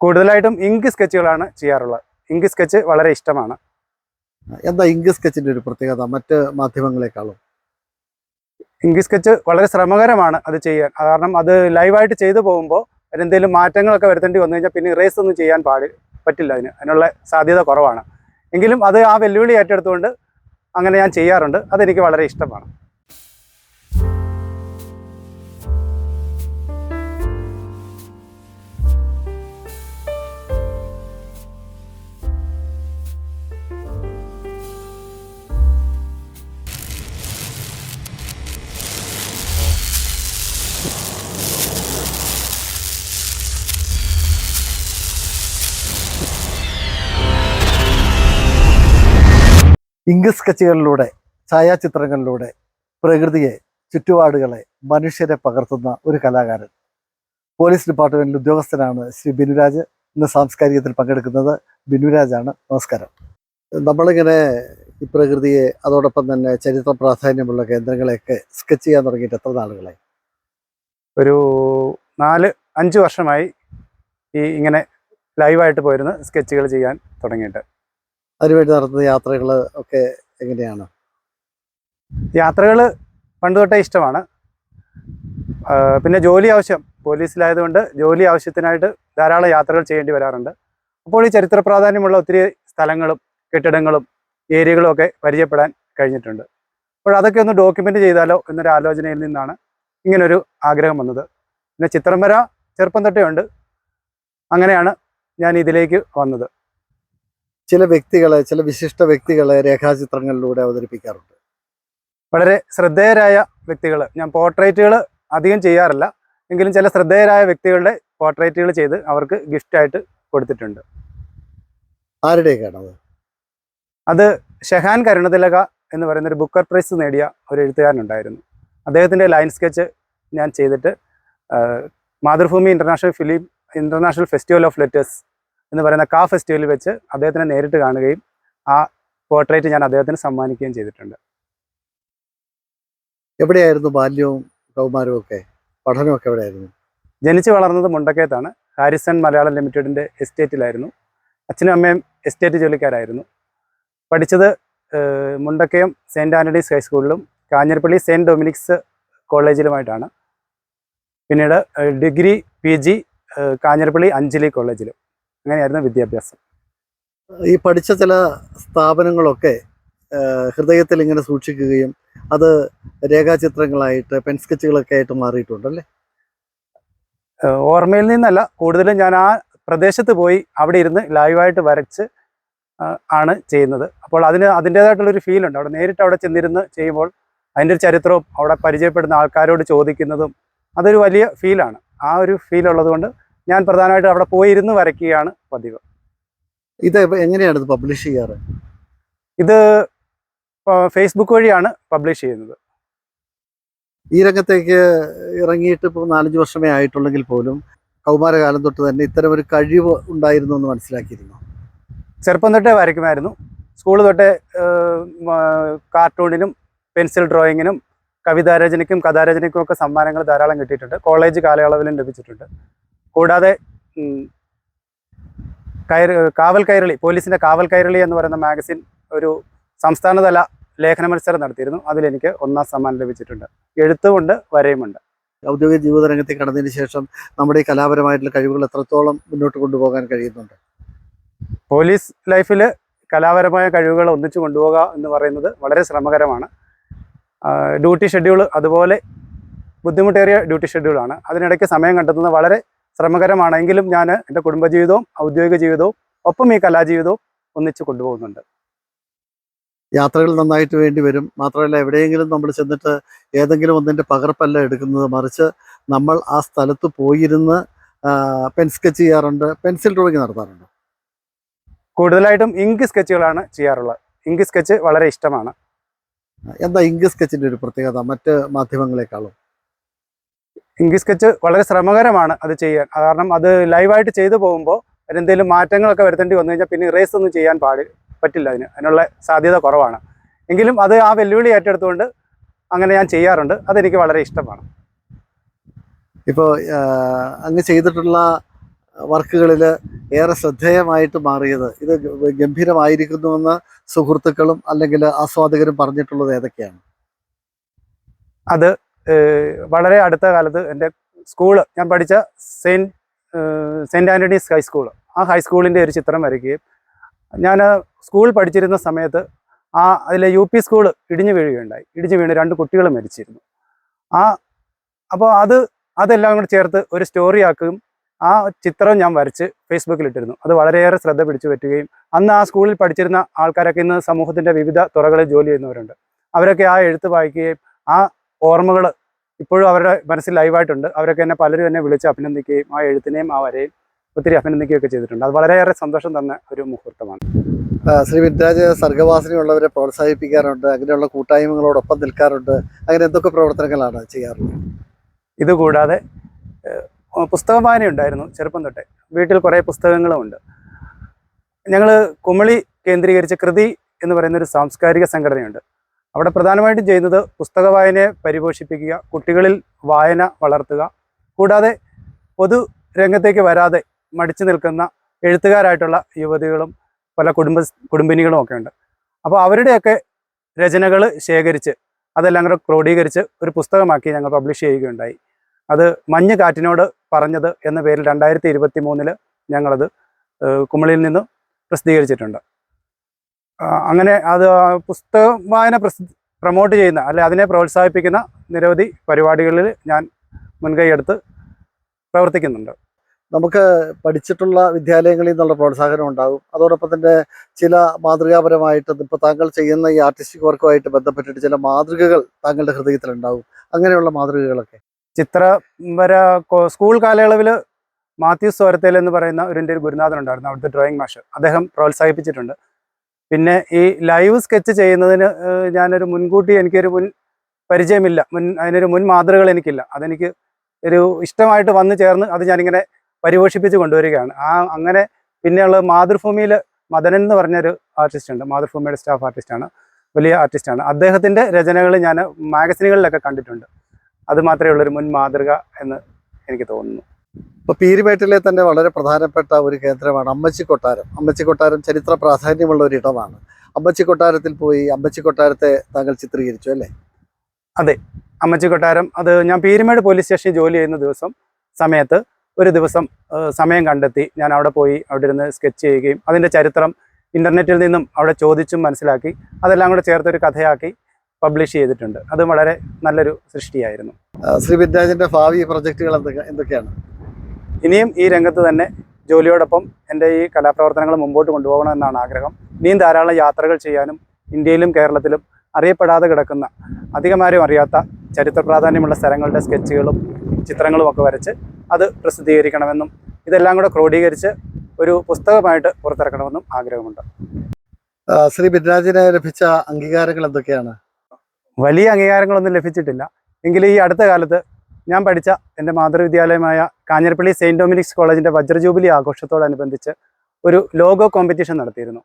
കൂടുതലായിട്ടും ഇങ്ക് സ്കെച്ചുകളാണ് ചെയ്യാറുള്ളത്. Ink sketch വളരെ ഇഷ്ടമാണ്. എന്താ ഇങ്ക് സ്കെച്ചിന്റെ ഒരു പ്രത്യേകത? മറ്റ് മാധ്യമങ്ങളെക്കാളും? ഇങ്ക് സ്കെച്ച് വളരെ ശ്രമകരമാണ് അത് ചെയ്യാൻ. കാരണം അത് ലൈവായിട്ട് ചെയ്തു പോകുമ്പോൾ അതിനെന്തെങ്കിലും മാറ്റങ്ങളൊക്കെ വരുത്തേണ്ടി വന്നു കഴിഞ്ഞാൽ പിന്നെ ഇറേസ് ഒന്നും ചെയ്യാൻ പാടി പറ്റില്ല അതിന്. അതിനുള്ള സാധ്യത കുറവാണ്. എങ്കിലും അത് ആ വെല്ലുവിളി ഏറ്റെടുത്തുകൊണ്ട് അങ്ങനെ ഞാൻ ചെയ്യാറുണ്ട്. അതെനിക്ക് വളരെ ഇഷ്ടമാണ്. ഇങ്ക് സ്കെച്ചുകളിലൂടെ ഛായാചിത്രങ്ങളിലൂടെ പ്രകൃതിയെ ചുറ്റുപാടുകളെ മനുഷ്യരെ പകർത്തുന്ന ഒരു കലാകാരൻ. പോലീസ് ഡിപ്പാർട്ട്മെന്റിൽ ഉദ്യോഗസ്ഥനാണ് ശ്രീ ബിനുരാജ്. ഇന്ന് സാംസ്കാരികത്തിൽ പങ്കെടുക്കുന്നത് ബിനുരാജാണ്. നമസ്കാരം. നമ്മളിങ്ങനെ ഈ പ്രകൃതിയെ അതോടൊപ്പം തന്നെ ചരിത്ര പ്രാധാന്യമുള്ള കേന്ദ്രങ്ങളെയൊക്കെ സ്കെച്ച് ചെയ്യാൻ തുടങ്ങിയിട്ട് എത്ര നാളുകളായി? ഒരു നാല് അഞ്ച് വർഷമായി ഈ ഇങ്ങനെ ലൈവായിട്ട് പോയിരുന്ന് സ്കെച്ചുകൾ ചെയ്യാൻ തുടങ്ങിയിട്ട്. അതിനുവേണ്ടി നടത്തുന്ന യാത്രകൾ ഒക്കെ എങ്ങനെയാണ്? യാത്രകൾ പണ്ട് തൊട്ടേ ഇഷ്ടമാണ്. പിന്നെ ജോലി ആവശ്യം. പോലീസിലായതുകൊണ്ട് ജോലി ആവശ്യത്തിനായിട്ട് ധാരാളം യാത്രകൾ ചെയ്യേണ്ടി വരാറുണ്ട്. അപ്പോൾ ഈ ചരിത്ര പ്രാധാന്യമുള്ള ഒത്തിരി സ്ഥലങ്ങളും കെട്ടിടങ്ങളും ഏരിയകളും ഒക്കെ പരിചയപ്പെടാൻ കഴിഞ്ഞിട്ടുണ്ട്. അപ്പോൾ അതൊക്കെ ഒന്ന് ഡോക്യുമെന്റ് ചെയ്താലോ എന്നൊരു ആലോചനയിൽ നിന്നാണ് ഇങ്ങനൊരു ആഗ്രഹം വന്നത്. പിന്നെ ചിത്രം വര ചെറുപ്പം തൊട്ടേ ഉണ്ട്. അങ്ങനെയാണ് ഞാൻ ഇതിലേക്ക് വന്നത്. ചില വ്യക്തികളെ ചില വിശിഷ്ട വ്യക്തികളെ രേഖാചിത്രങ്ങളിലൂടെ അവതരിപ്പിക്കാറുണ്ട്. വളരെ ശ്രദ്ധേയരായ വ്യക്തികൾ ഞാൻ പോർട്രേറ്റുകൾ അധികം ചെയ്യാറില്ല. എങ്കിലും ചില ശ്രദ്ധേയരായ വ്യക്തികളുടെ പോർട്രേറ്റുകൾ ചെയ്ത് അവർക്ക് ഗിഫ്റ്റായിട്ട് കൊടുത്തിട്ടുണ്ട്. ആരുടെയൊക്കെയാണ് അത് ഷെഹാൻ കരുണതിലക എന്ന് പറയുന്ന ഒരു ബുക്കർ പ്രൈസ് നേടിയ ഒരു എഴുത്തുകാരനുണ്ടായിരുന്നു. അദ്ദേഹത്തിന്റെ ലൈൻ സ്കെച്ച് ഞാൻ ചെയ്തിട്ട് Mathrubhumi international film international festival of letters എന്ന് പറയുന്ന കാ ഫെസ്റ്റിവലിൽ വെച്ച് അദ്ദേഹത്തിനെ നേരിട്ട് കാണുകയും ആ പോർട്രേറ്റ് ഞാൻ അദ്ദേഹത്തിന് സമ്മാനിക്കുകയും ചെയ്തിട്ടുണ്ട്. എവിടെയായിരുന്നു ബാല്യവും കൗമാരവും ഒക്കെ? പഠനമൊക്കെ എവിടെയായിരുന്നു? ജനിച്ചു വളർന്നത് മുണ്ടക്കയത്താണ്. ഹാരിസൺ മലയാളം ലിമിറ്റഡിന്റെ എസ്റ്റേറ്റിലായിരുന്നു അച്ഛനും അമ്മയും എസ്റ്റേറ്റ് ജോലിക്കാരായിരുന്നു. പഠിച്ചത് മുണ്ടക്കയം സെന്റ് ആന്റണീസ് ഹൈസ്കൂളിലും കാഞ്ഞിരപ്പള്ളി സെന്റ് ഡൊമിനിക്സ് കോളേജിലുമായിട്ടാണ്. പിന്നീട് degree P G Kanjirappally Anjali കോളേജിലും. അങ്ങനെയായിരുന്നു വിദ്യാഭ്യാസം. ഈ പഠിച്ച ചില സ്ഥാപനങ്ങളൊക്കെ ഹൃദയത്തിൽ ഇങ്ങനെ സൂക്ഷിക്കുകയും അത് രേഖാചിത്രങ്ങളായിട്ട് പെൻ സ്കെച്ചുകളൊക്കെ ആയിട്ട് മാറിയിട്ടുണ്ടല്ലേ? ഓർമ്മയിൽ നിന്നല്ല. കൂടുതലും ഞാൻ ആ പ്രദേശത്ത് പോയി അവിടെ ഇരുന്ന് ലൈവായിട്ട് വരച്ച് ആണ് ചെയ്യുന്നത്. അപ്പോൾ അതിന് അതിന്റേതായിട്ടുള്ളൊരു ഫീലുണ്ട് അവിടെ നേരിട്ട് അവിടെ ചെന്നിരുന്ന് ചെയ്യുമ്പോൾ അതിന്റെ ഒരു ചരിത്രവും അവിടെ പരിചയപ്പെടുന്ന ആൾക്കാരോട് ചോദിക്കുന്നതും അതൊരു വലിയ ഫീലാണ് ആ ഒരു ഫീൽ ഉള്ളതുകൊണ്ട് ഞാൻ പ്രധാനമായിട്ടും അവിടെ പോയി ഇരുന്ന് വരയ്ക്കുകയാണ് പതിവ്. ഇത് എങ്ങനെയാണ് ഇത് പബ്ലിഷ് ചെയ്യാറ്? ഇത് ഫേസ്ബുക്ക് വഴിയാണ് പബ്ലിഷ് ചെയ്യുന്നത്. ഈ രംഗത്തേക്ക് ഇറങ്ങിയിട്ട് ഇപ്പോൾ നാലഞ്ച് വർഷമേ ആയിട്ടുള്ളെങ്കിൽ പോലും കൗമാരകാലം തൊട്ട് തന്നെ ഇത്തരം ഒരു കഴിവ് ഉണ്ടായിരുന്നു എന്ന് മനസ്സിലാക്കിയിരുന്നു? ചെറുപ്പം തൊട്ടേ വരയ്ക്കുമായിരുന്നു. സ്കൂൾ തൊട്ടേ കാർട്ടൂണിനും പെൻസിൽ ഡ്രോയിങ്ങിനും കവിതാരചനയ്ക്കും കഥാരചനയ്ക്കും ഒക്കെ സമ്മാനങ്ങൾ ധാരാളം കിട്ടിയിട്ടുണ്ട്. കോളേജ് കാലയളവിലും ലഭിച്ചിട്ടുണ്ട്. കൂടാതെ കയർ കാവൽ കൈരളി പോലീസിന്റെ കാവൽ കയറളി എന്ന് പറയുന്ന മാഗസിൻ ഒരു സംസ്ഥാനതല ലേഖന മത്സരം നടത്തിയിരുന്നു. അതിലെനിക്ക് ഒന്നാം സമ്മാനം ലഭിച്ചിട്ടുണ്ട്. എഴുത്തുമുണ്ട് വരയുമുണ്ട്. ഔദ്യോഗിക ജീവിത രംഗത്തേക്ക് കടന്നതിന് ശേഷം നമ്മുടെ ഈ കലാപരമായിട്ടുള്ള കഴിവുകൾ എത്രത്തോളം മുന്നോട്ട് കൊണ്ടുപോകാൻ കഴിയുന്നുണ്ട്? പോലീസ് ലൈഫിൽ കലാപരമായ കഴിവുകൾ ഒന്നിച്ചു കൊണ്ടുപോകുക എന്ന് പറയുന്നത് വളരെ ശ്രമകരമാണ്. ഡ്യൂട്ടി ഷെഡ്യൂൾ അതുപോലെ ബുദ്ധിമുട്ടേറിയ ഡ്യൂട്ടി ഷെഡ്യൂളാണ്. അതിനിടയ്ക്ക് സമയം കണ്ടെത്തുന്നത് വളരെ ശ്രമകരമാണ് എങ്കിലും ഞാൻ എന്റെ കുടുംബജീവിതവും ഔദ്യോഗിക ജീവിതവും ഒപ്പം ഈ കലാജീവിതവും ഒന്നിച്ച് കൊണ്ടുപോകുന്നുണ്ട്. യാത്രകൾ നന്നായിട്ട് വേണ്ടി വരും. മാത്രമല്ല എവിടെയെങ്കിലും നമ്മൾ ചെന്നിട്ട് ഏതെങ്കിലും ഒന്നിന്റെ പകർപ്പല്ല എടുക്കുന്നത്. മറിച്ച് നമ്മൾ ആ സ്ഥലത്ത് പോയിരുന്ന് പെൻ സ്കെച്ച് ചെയ്യാറുണ്ട്. പെൻസിൽ ഡ്രോയിങ് നടത്താറുണ്ട്. കൂടുതലായിട്ടും ഇങ്ക് സ്കെച്ചുകളാണ് ചെയ്യാറുള്ളത്. ഇങ്ക് സ്കെച്ച് വളരെ ഇഷ്ടമാണ്. എന്താ ഇങ്ക് സ്കെച്ചിന്റെ ഒരു പ്രത്യേകത? മറ്റ് മാധ്യമങ്ങളെക്കാളും. ഇങ്ക് സ്കെച്ച് വളരെ ശ്രമകരമാണ് അത് ചെയ്യാൻ. കാരണം അത് ലൈവായിട്ട് ചെയ്തു പോകുമ്പോൾ അതിനെന്തെങ്കിലും മാറ്റങ്ങളൊക്കെ വരുത്തേണ്ടി വന്നു കഴിഞ്ഞാൽ പിന്നെ ഇറേസ് ഒന്നും ചെയ്യാൻ പാടി പറ്റില്ല അതിന്. അതിനുള്ള സാധ്യത കുറവാണ്. എങ്കിലും അത് ആ വെല്ലുവിളി ഏറ്റെടുത്തുകൊണ്ട് അങ്ങനെ ഞാൻ ചെയ്യാറുണ്ട്. അതെനിക്ക് വളരെ ഇഷ്ടമാണ്. ഇപ്പോൾ അങ്ങ് ചെയ്തിട്ടുള്ള വർക്കുകളിൽ ഏറെ ശ്രദ്ധേയമായിട്ട് മാറിയത് ഇത് ഗംഭീരമായിരിക്കുന്നുവെന്ന് സുഹൃത്തുക്കളും അല്ലെങ്കിൽ ആസ്വാദകരും പറഞ്ഞിട്ടുള്ളത് ഏതൊക്കെയാണ്? അത് വളരെ അടുത്ത കാലത്ത് എന്റെ സ്കൂൾ ഞാൻ പഠിച്ച സെയിന്റ് സെയിന്റ് ആന്റണീസ് ഹൈസ്കൂൾ ആ ഹൈസ്കൂളിന്റെ ഒരു ചിത്രം വരയ്ക്കുകയും ഞാൻ സ്കൂൾ പഠിച്ചിരുന്ന സമയത്ത് ആ അതിലെ യു പി സ്കൂൾ ഇടിഞ്ഞു വീഴുകയുണ്ടായി. ഇടിഞ്ഞു വീണ് രണ്ട് കുട്ടികൾ മരിച്ചിരുന്നു. ആ അപ്പോൾ അത് അതെല്ലാം കൂടി ചേർത്ത് ഒരു സ്റ്റോറി ആക്കുകയും ആ ചിത്രം ഞാൻ വരച്ച് ഫേസ്ബുക്കിൽ ഇട്ടിരുന്നു. അത് വളരെയേറെ ശ്രദ്ധ പിടിച്ചു പറ്റുകയും അന്ന് ആ സ്കൂളിൽ പഠിച്ചിരുന്ന ആൾക്കാരൊക്കെ ഇന്ന് സമൂഹത്തിന്റെ വിവിധ തുറകളിൽ ജോലി ചെയ്യുന്നവരുണ്ട്. അവരൊക്കെ ആ എഴുത്ത് വായിക്കുകയും ആ ഓർമ്മകൾ ഇപ്പോഴും അവരുടെ മനസ്സിൽ ലൈവായിട്ടുണ്ട് അവരൊക്കെ എന്നെ പലരും എന്നെ വിളിച്ച് അഭിനന്ദിക്കുകയും ആ എഴുത്തിനെയും ആ വരെയും ഒത്തിരി അഭിനന്ദിക്കുകയൊക്കെ ചെയ്തിട്ടുണ്ട്. അത് വളരെയേറെ സന്തോഷം തന്ന ഒരു മുഹൂർത്തമാണ്. ശ്രീ വിദ്യാജ് സർഗവാസനയുള്ളവരെ പ്രോത്സാഹിപ്പിക്കാറുണ്ട് അങ്ങനെയുള്ള കൂട്ടായ്മകളോടൊപ്പം നിൽക്കാറുണ്ട് അങ്ങനെ എന്തൊക്കെ പ്രവർത്തനങ്ങളാണ് ചെയ്യാറുള്ളത്? ഇതുകൂടാതെ പുസ്തക വായന ഉണ്ടായിരുന്നു ചെറുപ്പം തൊട്ടേ. വീട്ടിൽ കുറേ പുസ്തകങ്ങളുമുണ്ട് ഞങ്ങൾ കുമളി കേന്ദ്രീകരിച്ച കൃതി എന്ന് പറയുന്ന ഒരു സാംസ്കാരിക സംഘടനയുണ്ട്. അവിടെ പ്രധാനമായിട്ടും ചെയ്യുന്നത് പുസ്തക വായനയെ പരിപോഷിപ്പിക്കുക കുട്ടികളിൽ വായന വളർത്തുക കൂടാതെ പൊതു രംഗത്തേക്ക് വരാതെ മടിച്ചു നിൽക്കുന്ന എഴുത്തുകാരായിട്ടുള്ള യുവതികളും പല കുടുംബ കുടുംബിനികളും ഒക്കെ ഉണ്ട്. അപ്പോൾ അവരുടെയൊക്കെ രചനകൾ ശേഖരിച്ച് അതെല്ലാം കൂടെ ക്രോഡീകരിച്ച് ഒരു പുസ്തകമാക്കി ഞങ്ങൾ പബ്ലിഷ് ചെയ്യുകയുണ്ടായി. അത് മഞ്ഞ് കാറ്റിനോട് പറഞ്ഞത് എന്ന പേരിൽ രണ്ടായിരത്തി ഇരുപത്തി മൂന്നിൽ ഞങ്ങളത് കുമളിയിൽ നിന്ന് പ്രസിദ്ധീകരിച്ചിട്ടുണ്ട്. അങ്ങനെ അത് പുസ്തക വായന പ്രമോട്ട് ചെയ്യുന്ന അല്ലെ അതിനെ പ്രോത്സാഹിപ്പിക്കുന്ന നിരവധി പരിപാടികളിൽ ഞാൻ മുൻകൈയെടുത്ത് പ്രവർത്തിക്കുന്നുണ്ട്. നമുക്ക് പഠിച്ചിട്ടുള്ള വിദ്യാലയങ്ങളിൽ നിന്നുള്ള പ്രോത്സാഹനം ഉണ്ടാകും. അതോടൊപ്പം തന്നെ ചില മാതൃകാപരമായിട്ട് ഇപ്പോൾ താങ്കൾ ചെയ്യുന്ന ഈ ആർട്ടിസ്റ്റിക് വർക്കുമായിട്ട് ബന്ധപ്പെട്ടിട്ട് ചില മാതൃകകൾ താങ്കളുടെ ഹൃദയത്തിലുണ്ടാകും അങ്ങനെയുള്ള മാതൃകകളൊക്കെ. ചിത്ര വര സ്കൂൾ കാലയളവിൽ മാത്യൂസ് സ്വരത്തേൽ എന്ന് പറയുന്ന ഒരു എന്റെ ഒരു ഗുരുനാഥൻ ഉണ്ടായിരുന്നു. അവിടുത്തെ ഡ്രോയിങ് മാഷ് അദ്ദേഹം പ്രോത്സാഹിപ്പിച്ചിട്ടുണ്ട്. പിന്നെ ഈ ലൈവ് സ്കെച്ച് ചെയ്യുന്നതിന് ഞാനൊരു മുൻകൂട്ടി എനിക്കൊരു മുൻ പരിചയമില്ല. മുൻ അതിനൊരു മുൻ മാതൃകകൾ എനിക്കില്ല. അതെനിക്ക് ഒരു ഇഷ്ടമായിട്ട് വന്നു ചേർന്ന് അത് ഞാനിങ്ങനെ പരിപോഷിപ്പിച്ച് കൊണ്ടുവരികയാണ്. ആ അങ്ങനെ പിന്നെയുള്ള മാതൃഭൂമിയിൽ മദനൻ എന്ന് പറഞ്ഞൊരു ആർട്ടിസ്റ്റ് ഉണ്ട് മാതൃഭൂമിയുടെ സ്റ്റാഫ് ആർട്ടിസ്റ്റാണ്. വലിയ ആർട്ടിസ്റ്റാണ്. അദ്ദേഹത്തിന്റെ രചനകൾ ഞാൻ മാഗസിനുകളിലൊക്കെ കണ്ടിട്ടുണ്ട്. അത് മാത്രമേ ഉള്ളൊരു മുൻ മാതൃക എന്ന് എനിക്ക് തോന്നുന്നു. ഇപ്പോൾ പീരുമേട്ടിലെ തന്നെ വളരെ പ്രധാനപ്പെട്ട ഒരു കേന്ദ്രമാണ് അമ്മച്ചി കൊട്ടാരം അമ്മച്ചി കൊട്ടാരം ചരിത്ര പ്രാധാന്യമുള്ള ഒരു ഇടമാണ്. അമ്മച്ചി കൊട്ടാരത്തിൽ പോയി അമ്മച്ചി കൊട്ടാരത്തെ താങ്കൾ ചിത്രീകരിച്ചു അല്ലേ? അമ്മച്ചി കൊട്ടാരം അത് ഞാൻ പീരുമേട് പോലീസ് സ്റ്റേഷനിൽ ജോലി ചെയ്യുന്ന ദിവസം സമയത്ത് ഒരു ദിവസം സമയം കണ്ടെത്തി ഞാൻ അവിടെ പോയി അവിടെ ഇരുന്ന് സ്കെച്ച് ചെയ്യുകയും അതിന്റെ ചരിത്രം ഇന്റർനെറ്റിൽ നിന്നും അവിടെ ചോദിച്ചും മനസ്സിലാക്കി അതെല്ലാം കൂടെ ചേർത്തൊരു കഥയാക്കി പബ്ലിഷ് ചെയ്തിട്ടുണ്ട്. അത് വളരെ നല്ലൊരു സൃഷ്ടിയായിരുന്നു. ശ്രീ വിദ്യാജിന്റെ ഭാവി പ്രൊജക്റ്റുകൾ എന്തൊക്കെ എന്തൊക്കെയാണ്? ഇനിയും ഈ രംഗത്ത് തന്നെ ജോലിയോടൊപ്പം എന്റെ ഈ കലാപ്രവർത്തനങ്ങൾ മുമ്പോട്ട് കൊണ്ടുപോകണമെന്നാണ് ആഗ്രഹം. ഇനിയും ധാരാളം യാത്രകൾ ചെയ്യാനും ഇന്ത്യയിലും കേരളത്തിലും അറിയപ്പെടാതെ കിടക്കുന്ന അധികമാരും അറിയാത്ത ചരിത്ര പ്രാധാന്യമുള്ള സ്ഥലങ്ങളുടെ സ്കെച്ചുകളും ചിത്രങ്ങളും ഒക്കെ വരച്ച് അത് പ്രസിദ്ധീകരിക്കണമെന്നും ഇതെല്ലാം കൂടെ ക്രോഡീകരിച്ച് ഒരു പുസ്തകമായിട്ട് പുറത്തിറക്കണമെന്നും ആഗ്രഹമുണ്ട്. ശ്രീ ബിദ്രാജിന് ലഭിച്ച അംഗീകാരങ്ങൾ എന്തൊക്കെയാണ്? വലിയ അംഗീകാരങ്ങളൊന്നും ലഭിച്ചിട്ടില്ല. എങ്കിലും ഈ അടുത്ത കാലത്ത് ഞാൻ പഠിച്ച എന്റെ മാതൃവിദ്യാലയമായ കാഞ്ഞിരപ്പള്ളി സെയിന്റ് ഡൊമിനിക്സ് കോളേജിന്റെ വജ്രജൂബിലി ആഘോഷത്തോടനുബന്ധിച്ച് ഒരു ലോഗോ കോമ്പറ്റീഷൻ നടത്തിയിരുന്നു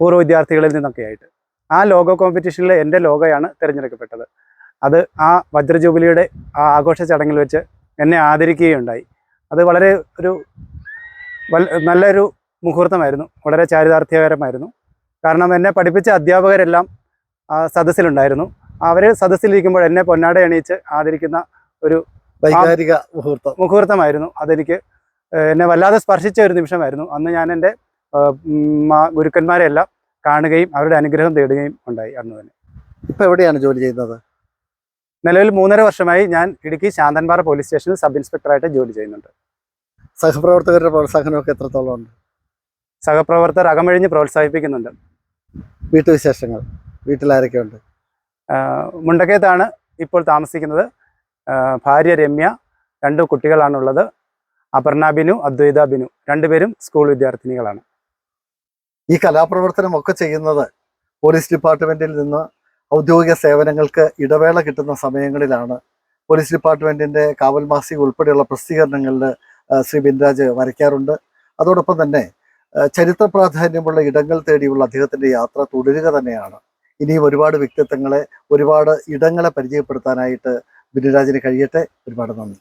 പൂർവ വിദ്യാർത്ഥികളിൽ നിന്നൊക്കെ ആയിട്ട് ആ ലോഗോ കോമ്പറ്റീഷനിൽ എന്റെ ലോഗോയാണ് തിരഞ്ഞെടുക്കപ്പെട്ടത്. അത് ആ വജ്രജൂബിലിയുടെ ആ ആഘോഷ ചടങ്ങിൽ വെച്ച് എന്നെ ആദരിക്കുകയുണ്ടായി. അത് വളരെ ഒരു നല്ലൊരു മുഹൂർത്തമായിരുന്നു വളരെ ചാരിതാർത്ഥ്യകരമായിരുന്നു. കാരണം എന്നെ പഠിപ്പിച്ച അധ്യാപകരെല്ലാം സദസ്സിലുണ്ടായിരുന്നു. അവർ സദസ്സിലിരിക്കുമ്പോൾ എന്നെ പൊന്നാട എണീച്ച് ആദരിക്കുന്ന വൈകാരിക മുഹൂർത്തം. മുഹൂർത്തമായിരുന്നു. അതെനിക്ക് എന്നെ വല്ലാതെ സ്പർശിച്ച ഒരു നിമിഷമായിരുന്നു. അന്ന് ഞാൻ എന്റെ ഗുരുക്കന്മാരെല്ലാം ഗുരുക്കന്മാരെ എല്ലാം കാണുകയും അവരുടെ അനുഗ്രഹം തേടുകയും ഉണ്ടായി അന്ന് തന്നെ. ഇപ്പൊ എവിടെയാണ് ജോലി ചെയ്യുന്നത്? നിലവിൽ മൂന്നര വർഷമായി ഞാൻ ഇടുക്കി ശാന്തൻപാറ പോലീസ് സ്റ്റേഷനിൽ സബ് ഇൻസ്പെക്ടറായിട്ട് ജോലി ചെയ്യുന്നുണ്ട്. സഹപ്രവർത്തകരുടെ പ്രോത്സാഹനമൊക്കെ എത്രത്തോളം ഉണ്ട്? സഹപ്രവർത്തകർ അകമഴിഞ്ഞ് പ്രോത്സാഹിപ്പിക്കുന്നുണ്ട്. വീട്ടുവിശേഷങ്ങൾ. വീട്ടിലാരൊക്കെ ഉണ്ട് മുണ്ടക്കയത്താണ് ഇപ്പോൾ താമസിക്കുന്നത്. ഭാര്യ രമ്യ രണ്ട് കുട്ടികളാണുള്ളത്. അപർണ ബിനു അദ്വൈത ബിനു. രണ്ടുപേരും സ്കൂൾ വിദ്യാർത്ഥിനികളാണ്. ഈ കലാപ്രവർത്തനം ഒക്കെ ചെയ്യുന്നത് പോലീസ് ഡിപ്പാർട്ട്മെന്റിൽ നിന്ന് ഔദ്യോഗിക സേവനങ്ങൾക്ക് ഇടവേള കിട്ടുന്ന സമയങ്ങളിലാണ്. പോലീസ് ഡിപ്പാർട്ട്മെന്റിന്റെ കാവൽ മാസിക ഉൾപ്പെടെയുള്ള പ്രസിദ്ധീകരണങ്ങളിൽ ശ്രീ ബിൻരാജ് വരയ്ക്കാറുണ്ട്. അതോടൊപ്പം തന്നെ ചരിത്ര പ്രാധാന്യമുള്ള ഇടങ്ങൾ തേടിയുള്ള അദ്ദേഹത്തിന്റെ യാത്ര തുടരുക തന്നെയാണ്. ഇനിയും ഒരുപാട് വ്യക്തിത്വങ്ങളെ ഒരുപാട് ഇടങ്ങളെ പരിചയപ്പെടുത്താനായിട്ട് ബിനുരാജിന് കഴിയട്ടെ. ഒരുപാട് നന്ദി.